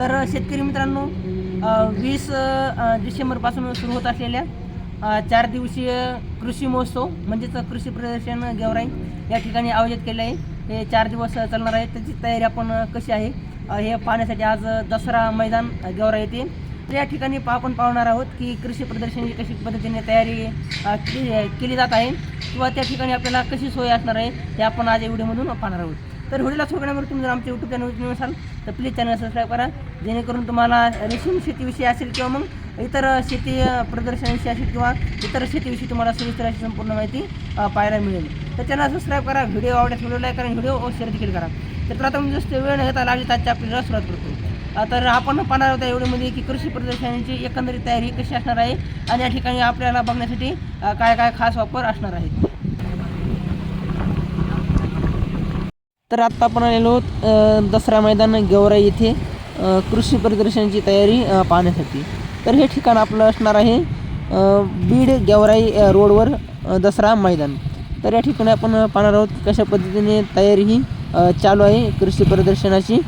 तर शेतकरी मित्रांनो वीस डिसेंबरपासून सुरू होत असलेल्या चार दिवसीय कृषी महोत्सव म्हणजेच कृषी प्रदर्शन गेवराई या ठिकाणी आयोजित केले आहे. हे चार दिवस चालणार आहे. त्याची तयारी आपण कशी आहे हे पाहण्यासाठी आज दसरा मैदान अ, गेवराई तर या ठिकाणी पा- आपण पाहणार आहोत की कृषी प्रदर्शनाची कशी पद्धतीने तयारी केली केली जात आहे किंवा त्या ठिकाणी आपल्याला कशी सोय असणार आहे हे आपण आज या व्हिडिओमधून पाहणार आहोत. तर व्हिडिओला सुरू तुम्ही जर आमच्या यूट्यूब चॅनल असाल तर प्लीज चॅनल सबस्क्राईब करा. जेणेकरून तुम्हाला रेशीम शेतीविषयी असेल किंवा मग इतर शेती प्रदर्शनाविषयी असेल किंवा इतर शेतीविषयी तुम्हाला सविस्तर अशी संपूर्ण माहिती पाहायला मिळेल. तर चॅनल सबस्क्राईब करा व्हिडिओ आवडल्यास व्हिडिओ लाईक करा व्हिडिओ शेअर देखील करा. तर आता म्हणजे जास्त वेळ न घेता लागली त्याच्या आपल्याला सुरुवात करतो. तर आपण पाहणार होता एवढीमध्ये की कृषी प्रदर्शनाची एकंदरीत तयारी कशी असणार आहे आणि या ठिकाणी आपल्याला बघण्यासाठी काय काय खास वापर असणार आहे तर आत्ता आपण आलेलो दसरा मैदान गेवराई येथे कृषी प्रदर्शनाची तयारी पाहण्यासाठी. तर हे ठिकाण आपलं असणार आहे बीड गेवराई रोडवर दसरा मैदान. तर या ठिकाणी आपण पाहणार आहोत कशा पद्धतीने तयारी ही चालू आहे कृषी प्रदर्शनाची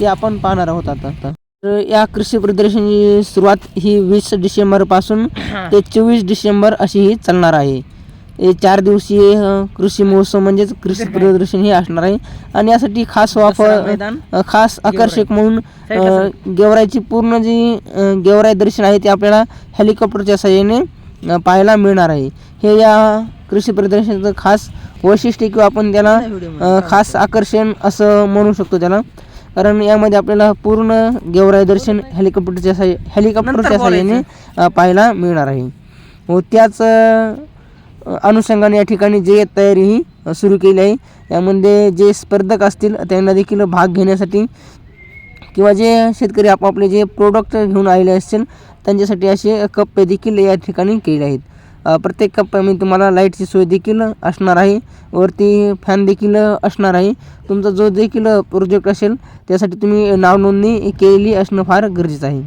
ते आपण पाहणार आहोत आता. आता तर या कृषी प्रदर्शनाची सुरुवात ही वीस डिसेंबरपासून ते चोवीस डिसेंबर अशी ही चालणार आहे. हे चार दिवसीय कृषी महोत्सव म्हणजेच कृषी प्रदर्शन हे असणार आहे. आणि यासाठी खास वापर खास आकर्षक म्हणून गेवराईची पूर्ण जी अ, गेवराई दर्शन आहे ते आपल्याला हेलिकॉप्टरच्या सहाय्याने पाहायला मिळणार आहे. हे या कृषी प्रदर्शनाचं खास वैशिष्ट्य किंवा आपण त्याला खास आकर्षण असं म्हणू शकतो त्याला. कारण यामध्ये आपल्याला पूर्ण गेवराई दर्शन हेलिकॉप्टरच्या सहाय्य हेलिकॉप्टरच्या सहाय्याने पाहायला मिळणार आहे. व त्याच अनुषंगाने या ठिकाणी जे तयारी ही सुरू केली आहे यामध्ये जे स्पर्धक असतील त्यांना देखील भाग घेण्यासाठी किंवा जे शेतकरी आपापले जे प्रोडक्ट घेऊन आलेले असतील त्यांच्यासाठी असे कप्पे देखील या ठिकाणी केले आहेत. प्रत्येक प्रत्येक कप्प्यामध्ये तुम्हाला लाईटची सोय देखील असणार आहे वरती फॅन देखील असणार आहे. तुमचा जो देखील प्रोजेक्ट असेल त्यासाठी तुम्ही नाव नोंदणी केलेली असणं फार गरजेचं आहे.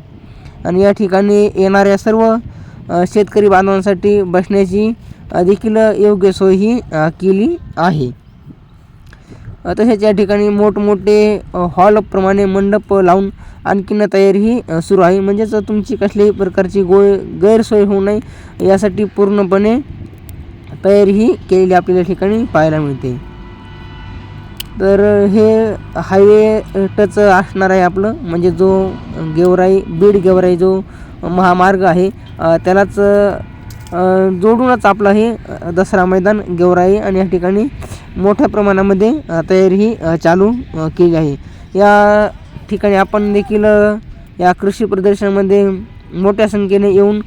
आणि या ठिकाणी येणाऱ्या सर्व शेतकरी बांधवांसाठी बसण्याची देखील योग्य सोय ही केली आहे. तसेच या ठिकाणी मोठमोठे हॉलप्रमाणे मंडप लावून आणखीन तयारीही सुरू आहे. म्हणजेच तुमची कसल्याही प्रकारची गोय गैरसोय होऊ नये यासाठी पूर्णपणे तयारी ही केलेली आपल्याला या ठिकाणी पाहायला मिळते. तर हे हायवे टच असणार आहे आपलं. म्हणजे जो गेवराई बीड गेवराई जो महामार्ग आहे त्यालाच जोडूनच आपलं हे दसरा मैदान गेवराई आणि या ठिकाणी मोठ्या प्रमाणामध्ये तयारी ही चालू केली आहे. या ठिकाणी आपण देखील या कृषी प्रदर्शनामध्ये मोठ्या संख्येने येऊन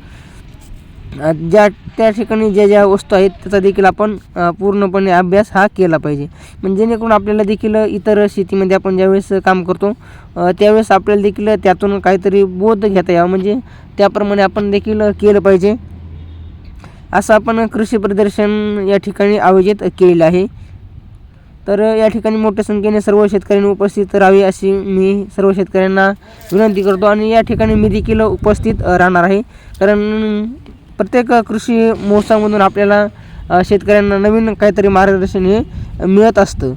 ज्या त्या ठिकाणी ज्या ज्या वस्तू आहेत त्याचा देखील आपण पूर्णपणे अभ्यास हा केला पाहिजे. म्हणजे जेणेकरून आपल्याला देखील इतर शेतीमध्ये आपण ज्यावेळेस काम करतो त्यावेळेस आपल्याला देखील त्यातून काहीतरी बोध घेता यावं. म्हणजे त्याप्रमाणे आपण देखील केलं पाहिजे. असं आपण कृषी प्रदर्शन या ठिकाणी आयोजित केलेलं आहे. तर या ठिकाणी मोठ्या संख्येने सर्व शेतकऱ्यांनी उपस्थित राहावे अशी मी सर्व शेतकऱ्यांना विनंती करतो आणि या ठिकाणी मी देखील उपस्थित राहणार आहे. कारण प्रत्येक कृषी महोत्सवामधून आपल्याला शेतकऱ्यांना नवीन काहीतरी मार्गदर्शन हे मिळत असतं.